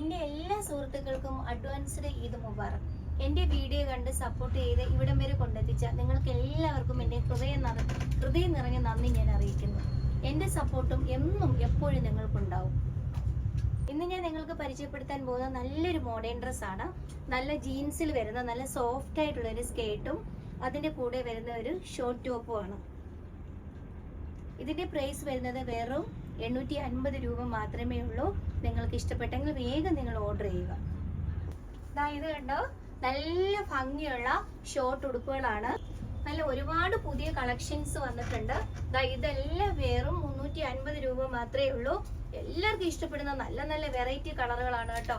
എന്റെ എല്ലാ സുഹൃത്തുക്കൾക്കും അഡ്വാൻസ്ഡ് ഈദ് മുബാറക്. എന്റെ വീഡിയോ കണ്ട് സപ്പോർട്ട് ചെയ്ത് ഇവിടം വരെ കൊണ്ടെത്തിച്ച നിങ്ങൾക്ക് എല്ലാവർക്കും എന്റെ ഹൃദയം നിറ ഹൃദയം നിറഞ്ഞ നന്ദി ഞാൻ അറിയിക്കുന്നു. എന്റെ സപ്പോർട്ടും എന്നും എപ്പോഴും നിങ്ങൾക്കുണ്ടാവും. ഇന്ന് ഞാൻ നിങ്ങൾക്ക് പരിചയപ്പെടുത്താൻ പോകുന്ന നല്ലൊരു മോഡേൺ ഡ്രസ്സാണ് നല്ല ജീൻസിൽ വരുന്ന നല്ല സോഫ്റ്റ് ആയിട്ടുള്ള ഒരു സ്കേർട്ടും അതിന്റെ കൂടെ വരുന്ന ഒരു ഷോർട്ട് ടോപ്പും ആണ്. ഇതിന്റെ പ്രൈസ് വരുന്നത് വെറും എണ്ണൂറ്റി അൻപത് രൂപ മാത്രമേ ഉള്ളൂ. നിങ്ങൾക്ക് ഇഷ്ടപ്പെട്ടെങ്കിൽ വേഗം നിങ്ങൾ ഓർഡർ ചെയ്യുക. ഇത് കണ്ടോ? നല്ല ഭംഗിയുള്ള ഷോർട്ട് ഉടുപ്പുകളാണ്. നല്ല ഒരുപാട് പുതിയ കളക്ഷൻസ് വന്നിട്ടുണ്ട്. ഇതെല്ലാം വേറും മുന്നൂറ്റി അൻപത് രൂപ മാത്രമേ ഉള്ളൂ. എല്ലാവർക്കും ഇഷ്ടപ്പെടുന്ന നല്ല നല്ല വെറൈറ്റി കളറുകളാണ് കേട്ടോ.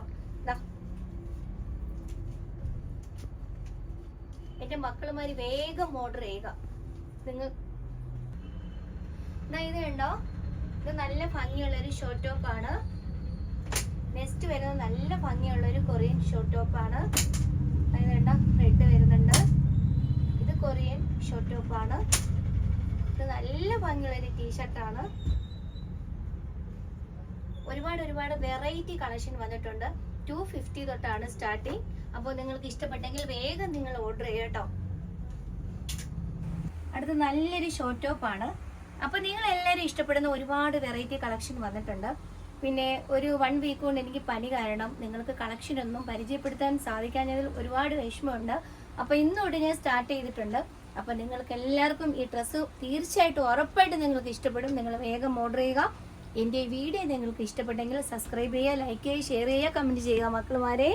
എന്റെ മക്കളുമാര് വേഗം ഓർഡർ ചെയ്യുക. നിങ്ങൾ ഇത് കണ്ടോ? ഇത് നല്ല ഭംഗിയുള്ള ഒരു ഷോർട്ട് ടോപ്പ് ആണ്. നെക്സ്റ്റ് വരുന്നത് നല്ല ഭംഗിയുള്ള ഒരു കൊറിയൻ ഷോർട്ട് ടോപ്പ് ആണ് ദാ റെഡ് വരുന്നുണ്ട്. ഇത് കൊറിയൻ ഷോർട്ട് ടോപ്പ് ആണ്. ഇത് നല്ല ഭംഗിയുള്ള ഒരു ടീഷർട്ടാണ് ഒരുപാട് ഒരുപാട് വെറൈറ്റി കളക്ഷൻ വന്നിട്ടുണ്ട്. ടു ഫിഫ്റ്റി തൊട്ടാണ് സ്റ്റാർട്ടിങ് അപ്പോൾ നിങ്ങൾക്ക് ഇഷ്ടപ്പെട്ടെങ്കിൽ വേഗം നിങ്ങൾ ഓർഡർ ചെയ്യട്ടോ അടുത്ത നല്ലൊരു ഷോർട്ട് ടോപ്പ് ആണ് അപ്പൊ നിങ്ങൾ എല്ലാവരും ഇഷ്ടപ്പെടുന്ന ഒരുപാട് വെറൈറ്റി കളക്ഷൻ വന്നിട്ടുണ്ട്. പിന്നെ ഒരു വൺ വീക്ക് കൊണ്ട് എനിക്ക് പനി കാരണം നിങ്ങൾക്ക് കളക്ഷൻ ഒന്നും പരിചയപ്പെടുത്താൻ സാധിക്കാഞ്ഞതിൽ ഒരുപാട് വിഷമമുണ്ട്. അപ്പൊ ഇന്നോട്ട് ഞാൻ സ്റ്റാർട്ട് ചെയ്തിട്ടുണ്ട്. അപ്പൊ നിങ്ങൾക്ക് എല്ലാവർക്കും ഈ ഡ്രസ്സ് തീർച്ചയായിട്ടും ഉറപ്പായിട്ട് നിങ്ങൾക്ക് ഇഷ്ടപ്പെടും. നിങ്ങൾ വേഗം ഓർഡർ ചെയ്യുക. എന്റെ വീഡിയോ നിങ്ങൾക്ക് ഇഷ്ടപ്പെട്ടെങ്കിൽ സബ്സ്ക്രൈബ് ചെയ്യുക ലൈക്ക് ചെയ്യുക ഷെയർ ചെയ്യുക കമന്റ് ചെയ്യുക മക്കളുമാരെ.